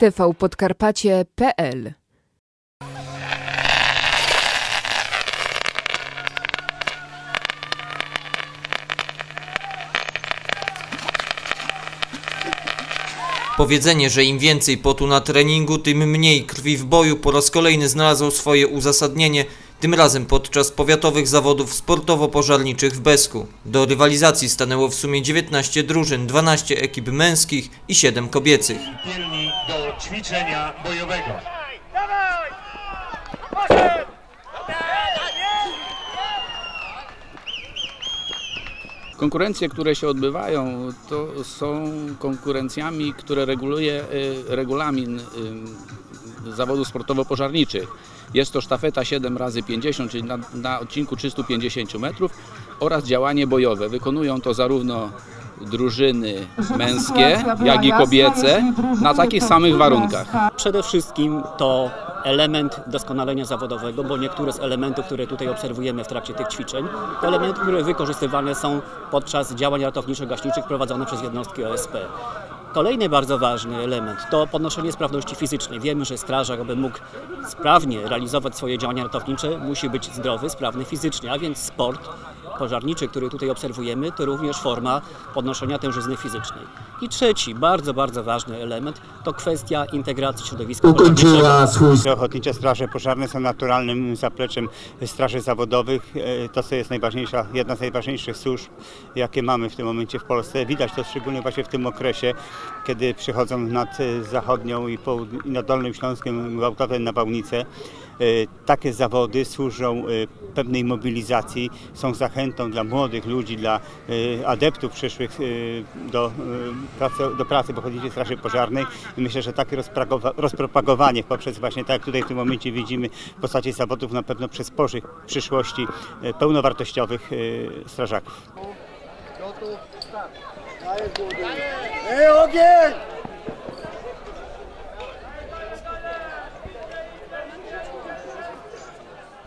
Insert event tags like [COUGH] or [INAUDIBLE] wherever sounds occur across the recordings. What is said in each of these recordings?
tvpodkarpacie.pl Powiedzenie, że im więcej potu na treningu, tym mniej krwi w boju. Po raz kolejny znalazło swoje uzasadnienie, tym razem podczas powiatowych zawodów sportowo-pożarniczych w Besku. Do rywalizacji stanęło w sumie 19 drużyn, 12 ekip męskich i 7 kobiecych. Dzielni do ćwiczenia bojowego. Konkurencje, które się odbywają, to są konkurencjami, które reguluje y, regulamin zawodów sportowo-pożarniczych. Jest to sztafeta 7 razy 50 czyli na, na odcinku 350 metrów oraz działanie bojowe. Wykonują to zarówno drużyny męskie, jak i kobiece na takich samych warunkach. Przede wszystkim to element doskonalenia zawodowego, bo niektóre z elementów, które tutaj obserwujemy w trakcie tych ćwiczeń, to elementy, które wykorzystywane są podczas działań ratowniczo-gaśniczych prowadzonych przez jednostki OSP. Kolejny bardzo ważny element to podnoszenie sprawności fizycznej. Wiemy, że strażak, aby mógł sprawnie realizować swoje działania ratownicze, musi być zdrowy, sprawny fizycznie, a więc sport pożarniczy, który tutaj obserwujemy, to również forma podnoszenia tężyzny fizycznej. I trzeci, bardzo, bardzo ważny element to kwestia integracji środowiska pożarniczego. Ochotnicze straże pożarne są naturalnym zapleczem straży zawodowych. E, To, co jest najważniejsza, jedna z najważniejszych służb, jakie mamy w tym momencie w Polsce. Widać to szczególnie właśnie w tym okresie, kiedy przychodzą nad e, zachodnią i, połud- i nad Dolnym Śląskiem gwałtowe nawałnice. E, Takie zawody służą e, pewnej mobilizacji, są zachętą dla młodych ludzi, dla e, adeptów przyszłych do, pracy, do pracy w Ochotniczej Straży Pożarnej i myślę, że takie rozpropagowanie poprzez właśnie tak jak tutaj w tym momencie widzimy w postaci zawodów na pewno przysporzy w przyszłości pełnowartościowych strażaków.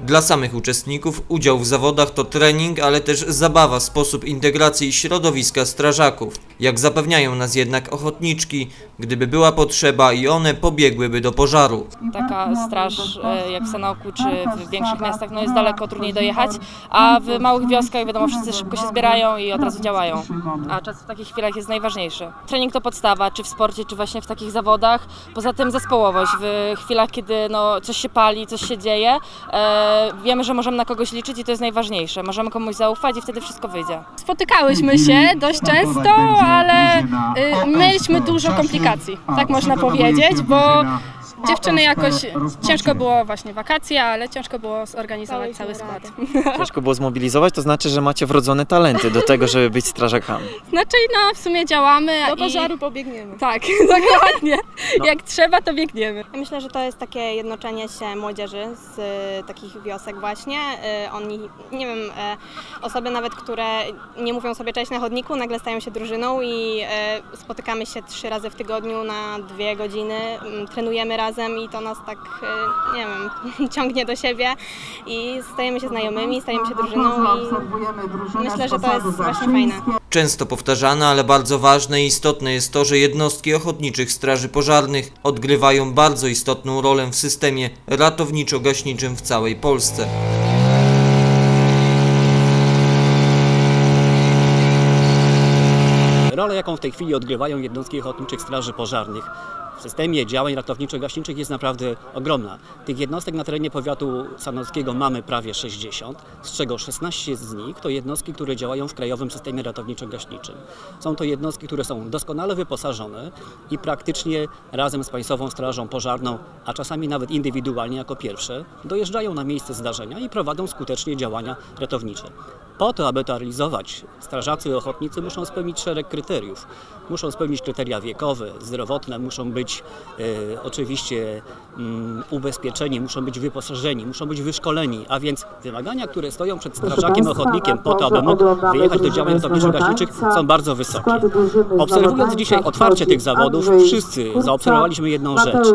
Dla samych uczestników udział w zawodach to trening, ale też zabawa, sposób integracji środowiska strażaków. Jak zapewniają nas jednak ochotniczki, gdyby była potrzeba i one pobiegłyby do pożaru. taka straż e, jak w Sanoku czy w większych miastach no jest daleko trudniej dojechać, a w małych wioskach wiadomo wszyscy szybko się zbierają i od razu działają. A czas w takich chwilach jest najważniejszy. Trening to podstawa, czy w sporcie, czy właśnie w takich zawodach. Poza tym zespołowość w chwilach, kiedy no, coś się pali, coś się dzieje, e, wiemy, że możemy na kogoś liczyć i to jest najważniejsze. Możemy komuś zaufać i wtedy wszystko wyjdzie. Spotykałyśmy się dość często, ale y, mieliśmy dużo komplikacji, tak można powiedzieć, bo dziewczyny jakoś ciężko było właśnie wakacje, ale ciężko było zorganizować cały skład. [LAUGHS] Ciężko było zmobilizować, to znaczy, że macie wrodzone talenty do tego, żeby być strażakami. Znaczy no w sumie działamy Do i pożaru pobiegniemy. tak, [LAUGHS] dokładnie. Jak trzeba to biegniemy. Myślę, że to jest takie jednoczenie się młodzieży z e, takich wiosek właśnie. E, oni, nie wiem, e, osoby nawet, które nie mówią sobie cześć na chodniku, nagle stają się drużyną i e, spotykamy się trzy razy w tygodniu na dwie godziny, m, trenujemy razem i to nas tak, e, nie wiem, [LAUGHS] ciągnie do siebie i stajemy się znajomymi, stajemy się drużyną i myślę, że to jest właśnie fajne. Często powtarzane, ale bardzo ważne i istotne jest to, że jednostki ochotniczych straży pożarnych odgrywają bardzo istotną rolę w systemie ratowniczo-gaśniczym w całej Polsce. Rolę, jaką w tej chwili odgrywają jednostki ochotniczych straży pożarnych w systemie działań ratowniczo-gaśniczych jest naprawdę ogromna. Tych jednostek na terenie powiatu sanockiego mamy prawie 60, z czego 16 z nich to jednostki, które działają w krajowym systemie ratowniczo-gaśniczym. Są to jednostki, które są doskonale wyposażone i praktycznie razem z Państwową Strażą Pożarną, a czasami nawet indywidualnie jako pierwsze, dojeżdżają na miejsce zdarzenia i prowadzą skutecznie działania ratownicze. Po to, aby to realizować, strażacy ochotnicy muszą spełnić szereg kryteriów. Muszą spełnić kryteria wiekowe, zdrowotne, muszą być e, oczywiście mm, ubezpieczeni, muszą być wyposażeni, muszą być wyszkoleni, a więc wymagania, które stoją przed strażakiem ochotnikiem po to, aby mógł wyjechać do działań ratowniczo-gaśniczych są bardzo wysokie. Obserwując dzisiaj otwarcie tych zawodów, wszyscy zaobserwowaliśmy jedną rzecz.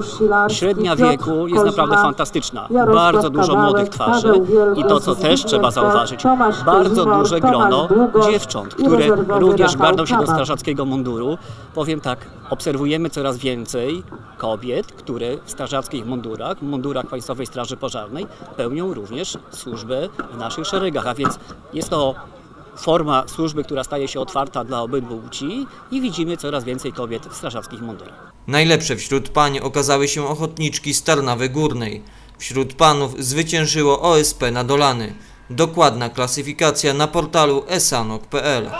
Średnia wieku jest naprawdę fantastyczna. Bardzo dużo młodych twarzy i to, co też trzeba zauważyć, bardzo duże grono dziewcząt, które również garną się do strażackiego munduru. Powiem tak, obserwujemy coraz więcej kobiet, które w strażackich mundurach, mundurach Państwowej Straży Pożarnej pełnią również służbę w naszych szeregach, a więc jest to forma służby, która staje się otwarta dla obydwu płci i widzimy coraz więcej kobiet w strażackich mundurach. Najlepsze wśród pań okazały się ochotniczki z Tarnawy Górnej. Wśród panów zwyciężyło OSP Nadolany. Dokładna klasyfikacja na portalu esanok.pl.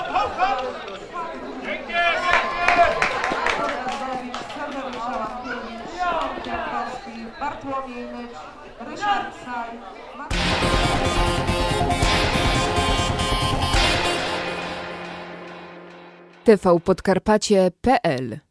tvpodkarpacie.pl